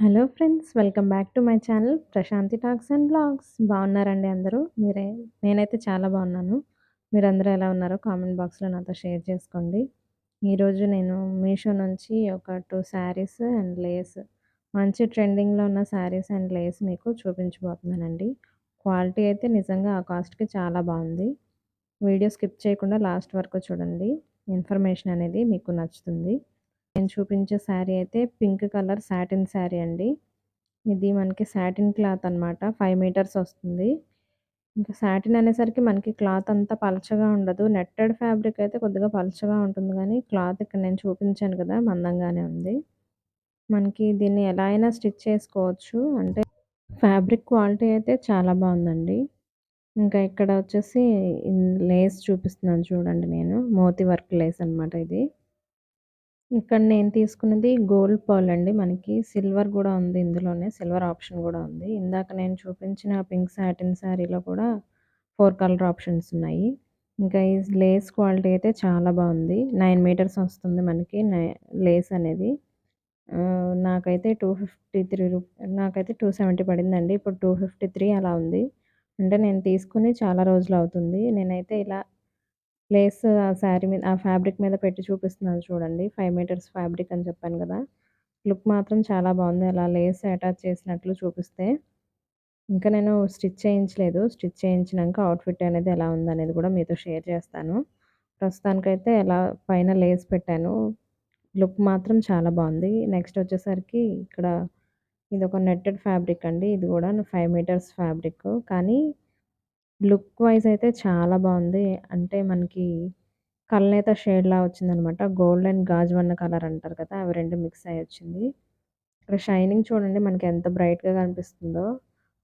Hello friends welcome back to my channel Prashanti talks and blogs. బాగున్నారండి అందరూ? మీరే నేనైతే చాలా బాగున్నాను. మీరందరూ ఎలా ఉన్నారో కామెంట్ బాక్స్లో నాతో షేర్ చేసుకోండి. ఈరోజు నేను మీషో నుంచి ఒక టూ శారీస్ అండ్ లేస్ మంచి ట్రెండింగ్లో ఉన్న శారీస్ అండ్ లేస్ మీకు చూపించబోతున్నానండి. క్వాలిటీ అయితే నిజంగా ఆ కాస్ట్కి చాలా బాగుంది. వీడియో స్కిప్ చేయకుండా లాస్ట్ వరకు చూడండి. ఇన్ఫర్మేషన్ అనేది మీకు నచ్చుతుంది. నేను చూపించే శారీ అయితే పింక్ కలర్ సాటిన్ శారీ అండి. ఇది మనకి సాటిన్ క్లాత్ అనమాట ఫైవ్ మీటర్స్ వస్తుంది. ఇంకా సాటిన్ అనేసరికి మనకి క్లాత్ అంతా పలచగా ఉండదు. నెట్టెడ్ ఫ్యాబ్రిక్ అయితే కొద్దిగా పలచగా ఉంటుంది. కానీ క్లాత్ ఇక్కడ నేను చూపించాను కదా మందంగానే ఉంది. మనకి దీన్ని ఎలా అయినా స్టిచ్ చేసుకోవచ్చు. అంటే ఫ్యాబ్రిక్ క్వాలిటీ అయితే చాలా బాగుందండి. ఇంకా ఇక్కడ వచ్చేసి లేస్ చూపిస్తున్నాను చూడండి నేను. మోతి వర్క్ లేస్ అనమాట ఇది. ఇక్కడ నేను తీసుకున్నది గోల్డ్ పర్ల్ అండి. మనకి సిల్వర్ కూడా ఉంది ఇందులోనే. సిల్వర్ ఆప్షన్ కూడా ఉంది. ఇందాక నేను చూపించిన పింక్ సాటిన్ శారీలో కూడా ఫోర్ కలర్ ఆప్షన్స్ ఉన్నాయి. ఇంకా ఈ లేస్ క్వాలిటీ అయితే చాలా బాగుంది. నైన్ మీటర్స్ వస్తుంది మనకి లేస్ అనేది. నాకైతే టూ ఫిఫ్టీ త్రీ రూ నాకైతే టూ సెవెంటీ పడిందండి. ఇప్పుడు టూ ఫిఫ్టీ త్రీ అలా ఉంది. అంటే నేను తీసుకుని చాలా రోజులు అవుతుంది. నేనైతే ఇలా లేస్ ఆ శారీ మీద ఆ ఫ్యాబ్రిక్ మీద పెట్టి చూపిస్తున్నాను చూడండి. ఫైవ్ మీటర్స్ ఫ్యాబ్రిక్ అని చెప్పాను కదా. లుక్ మాత్రం చాలా బాగుంది. అలా లేస్ అటాచ్ చేసినట్లు చూపిస్తే. ఇంకా నేను స్టిచ్ చేయించలేదు. స్టిచ్ చేయించినాక అవుట్ఫిట్ అనేది ఎలా ఉందనేది కూడా మీతో షేర్ చేస్తాను. ప్రస్తుతానికైతే ఎలా పైన లేస్ పెట్టాను. లుక్ మాత్రం చాలా బాగుంది. నెక్స్ట్ వచ్చేసరికి ఇక్కడ ఇది ఒక నెట్టెడ్ ఫ్యాబ్రిక్ అండి. ఇది కూడా ఫైవ్ మీటర్స్ ఫ్యాబ్రిక్. కానీ లుక్ వైజ్ అయితే చాలా బాగుంది. అంటే మనకి కల్నేత షేడ్లా వచ్చిందనమాట. గోల్డ్ అండ్ గాజువన్న కలర్ అంటారు కదా అవి రెండు మిక్స్ అయ్యి వచ్చింది. ఇక్కడ షైనింగ్ చూడండి మనకి ఎంత బ్రైట్గా కనిపిస్తుందో.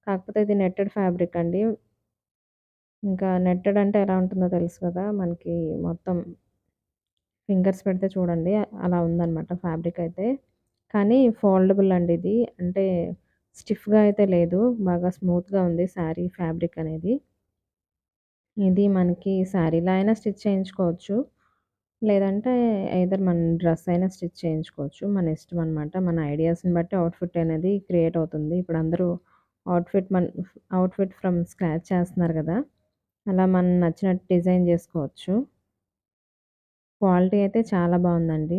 కాకపోతే ఇది నెట్టెడ్ ఫ్యాబ్రిక్ అండి. ఇంకా నెట్టెడ్ అంటే ఎలా ఉంటుందో తెలుసు కదా మనకి మొత్తం ఫింగర్స్ పెడితే చూడండి అలా ఉందన్నమాట ఫ్యాబ్రిక్ అయితే. కానీ ఫోల్డబుల్ అండి ఇది. అంటే స్టిఫ్గా అయితే లేదు బాగా స్మూత్గా ఉంది శారీ ఫ్యాబ్రిక్ అనేది. ఇది మనకి శారీలో అయినా స్టిచ్ చేయించుకోవచ్చు. లేదంటే ఐదర్ మన డ్రెస్ అయినా స్టిచ్ చేయించుకోవచ్చు. మన ఇష్టం అనమాట మన ఐడియాస్ని బట్టి అవుట్ఫిట్ అనేది క్రియేట్ అవుతుంది. ఇప్పుడు అందరూ అవుట్ఫిట్ మన అవుట్ఫిట్ ఫ్రమ్ స్క్రాచ్ చేస్తున్నారు కదా! అలా మనం నచ్చినట్టు డిజైన్ చేసుకోవచ్చు. క్వాలిటీ అయితే చాలా బాగుందండి.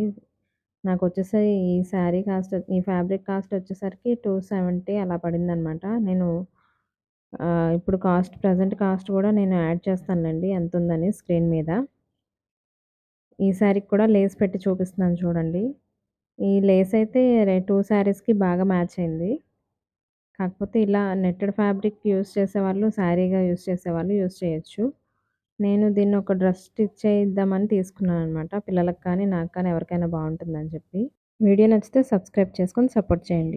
నాకు వచ్చేసి ఈ శారీ కాస్ట్ ఈ ఫ్యాబ్రిక్ కాస్ట్ వచ్చేసరికి టూ సెవెంటీ అలా పడిందనమాట నేను ఇప్పుడు కాస్ట్ ప్రజెంట్ కాస్ట్ కూడా నేను యాడ్ చేస్తానులేండి ఎంత ఉందని స్క్రీన్ మీద. ఈ శారీకి కూడా లేస్ పెట్టి చూపిస్తున్నాను చూడండి. ఈ లేస్ అయితే టూ శారీస్కి బాగా మ్యాచ్ అయింది. కాకపోతే ఇలా నెట్టెడ్ ఫ్యాబ్రిక్ యూస్ చేసేవాళ్ళు శారీగా యూస్ చేసేవాళ్ళు యూస్ చేయొచ్చు. నేను దీన్ని ఒక డ్రెస్ స్టిచ్ చేద్దామని తీసుకున్నాను అనమాట పిల్లలకు కానీ నాకు కానీ ఎవరికైనా బాగుంటుందని చెప్పి. వీడియో నచ్చితే సబ్స్క్రైబ్ చేసుకొని సపోర్ట్ చేయండి.